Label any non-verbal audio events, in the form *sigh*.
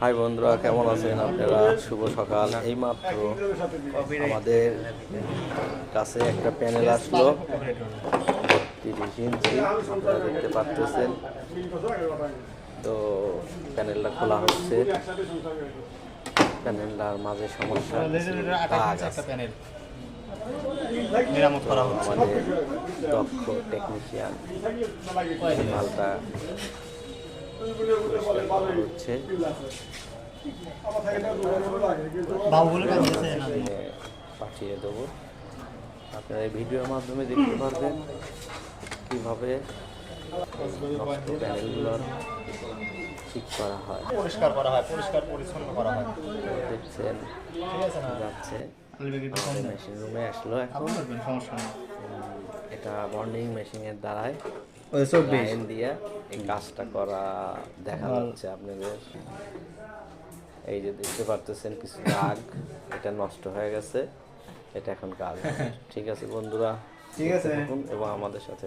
High বন্ধুরা কেমন আছেন আপনারা? শুভ সকাল। এইমাত্র আমাদের কাছে একটা প্যানেল আসলো। তিরিশ ইঞ্চি আপনারা দেখতে পাচ্ছেন। তো প্যানেলটা খোলা হচ্ছে। প্যানেলটার মাঝে সমস্যা মেরামত করা হচ্ছে। আমাদের দক্ষ টেকনিশিয়ান। মালটা হচ্ছে পাঠিয়ে দেবো। আপনারা এই ভিডিওর মাধ্যমে দেখতে পারবেন কীভাবে নষ্ট প্যানেলগুলোর ঠিক করা হয়। পরিষ্কার করা হয় পরিষ্কার পরিচ্ছন্ন করা হয়। দেখছেন ঠিক আছে না? যাচ্ছে। মেশিন রুমে আসলো এখন। এটা বন্ডিং মেশিনের দ্বারাই দিয়ে এই কাজটা করা দেখা। যাচ্ছে আপনাদের। এই যে দেখতে পারতেছেন কিছু দাগ এটা নষ্ট হয়ে গেছে এটা এখন কাজ। *laughs* ঠিক আছে বন্ধুরা ঠিক আছে। এবং আমাদের সাথে